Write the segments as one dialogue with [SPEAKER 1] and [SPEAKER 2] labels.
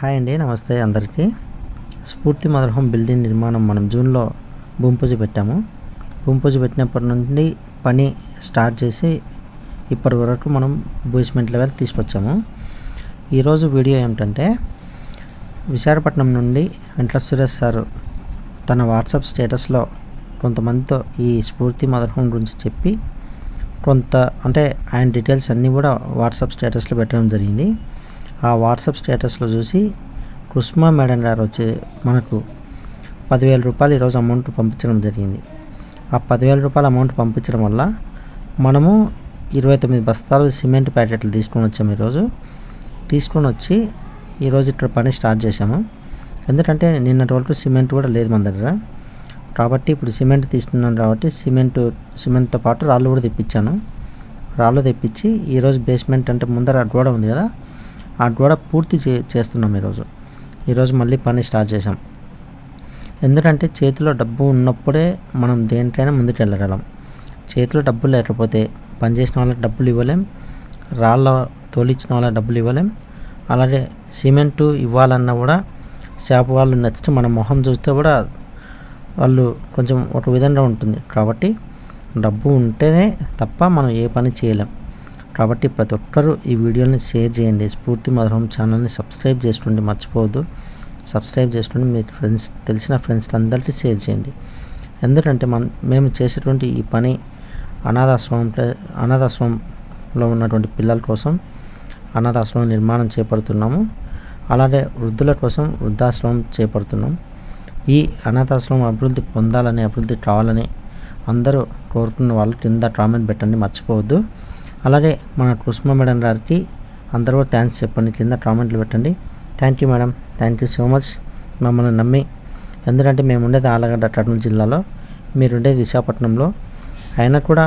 [SPEAKER 1] Hi అండి నమస్తే అందరికీ. స్ఫూర్తి మదర్ హోమ్ బిల్డింగ్ నిర్మాణం మనం జూన్లో భూమి పెట్టాము. భూమి పెట్టినప్పటి నుండి పని స్టార్ట్ చేసి ఇప్పటి వరకు మనం బేస్మెంట్ లెవెల్ తీసుకొచ్చాము. ఈరోజు వీడియో ఏమిటంటే విశాఖపట్నం నుండి వెంకట సురేష్ సార్ తన వాట్సాప్ స్టేటస్లో కొంతమందితో ఈ స్ఫూర్తి మదర్ హోమ్ గురించి చెప్పి కొంత అంటే ఆయన డీటెయిల్స్ అన్నీ కూడా వాట్సాప్ స్టేటస్లో పెట్టడం జరిగింది. ఆ వాట్సాప్ స్టేటస్లో చూసి కుష్మా మేడం గారు వచ్చి మనకు పదివేల రూపాయలు ఈరోజు అమౌంట్ పంపించడం జరిగింది. ఆ పదివేల రూపాయల అమౌంట్ పంపించడం వల్ల మనము ఇరవై తొమ్మిది బస్తాలు సిమెంట్ ప్యాకెట్లు తీసుకొని వచ్చాము ఈరోజు. తీసుకొని వచ్చి ఈరోజు ఇక్కడ పని స్టార్ట్ చేశాము. ఎందుకంటే నిన్నటి వరకు సిమెంట్ కూడా లేదు మన దగ్గర. కాబట్టి ఇప్పుడు సిమెంట్ తీస్తున్నాను కాబట్టి సిమెంట్ సిమెంట్తో పాటు రాళ్ళు కూడా తెప్పించాను. రాళ్ళు తెప్పించి ఈరోజు బేస్మెంట్ అంటే ముందర గోడ ఉంది కదా ఆ గోడ పూర్తి చే చేస్తున్నాం ఈరోజు. ఈరోజు మళ్ళీ పని స్టార్ట్ చేసాం ఎందుకంటే చేతిలో డబ్బు ఉన్నప్పుడే మనం దేనికైనా ముందుకెళ్ళగలం. చేతిలో డబ్బు లేకపోతే పని చేసిన వాళ్ళకి డబ్బులు ఇవ్వలేం. రాళ్ళ తోలిచ్చిన వాళ్ళకి డబ్బులు ఇవ్వలేం. అలాగే సిమెంటు ఇవ్వాలన్నా కూడా షాప్ వాళ్ళు నచ్చితే మన మొహం చూస్తే కూడా వాళ్ళు కొంచెం ఒక విధంగా ఉంటుంది. కాబట్టి డబ్బు ఉంటేనే తప్ప మనం ఏ పని చేయలేం. కాబట్టి ప్రతి ఒక్కరూ ఈ వీడియోని షేర్ చేయండి. స్ఫూర్తి మధురం ఛానల్ని సబ్స్క్రైబ్ చేసుకోండి మర్చిపోవద్దు. సబ్స్క్రైబ్ చేసుకోండి మీ ఫ్రెండ్స్ తెలిసిన ఫ్రెండ్స్ అందరికీ షేర్ చేయండి. ఎందుకంటే మన మేము చేసేటువంటి ఈ పని అనాథాశ్రమం అనాథాశ్రమంలో ఉన్నటువంటి పిల్లల కోసం అనాథాశ్రమం నిర్మాణం చేపడుతున్నాము. అలాగే వృద్ధుల కోసం వృద్ధాశ్రమం చేపడుతున్నాం. ఈ అనాథాశ్రమం అభివృద్ధి పొందాలని అభివృద్ధి కావాలని అందరూ కోరుకున్న వాళ్ళు కింద కామెంట్ పెట్టండి. మర్చిపోవద్దు. అలాగే మన కుసుమ మేడం గారికి అందరూ థ్యాంక్స్ చెప్పండి. కింద కామెంట్లు పెట్టండి. Thank you madam thank you so much మమ్మల్ని నమ్మి ఎందుకంటే మేము ఉండేది ఆలగడ్డ కర్నూలు జిల్లాలో. మీరు ఉండేది విశాఖపట్నంలో. అయినా కూడా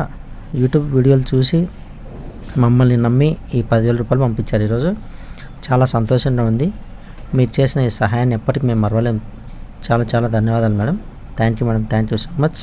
[SPEAKER 1] యూట్యూబ్ వీడియోలు చూసి మమ్మల్ని నమ్మి ఈ పదివేల రూపాయలు పంపించారు ఈరోజు. చాలా సంతోషంగా ఉంది. మీరు చేసిన ఈ సహాయాన్ని ఎప్పటికీ మేము మరవలేము చాలా చాలా ధన్యవాదాలు madam thank you madam thank you so much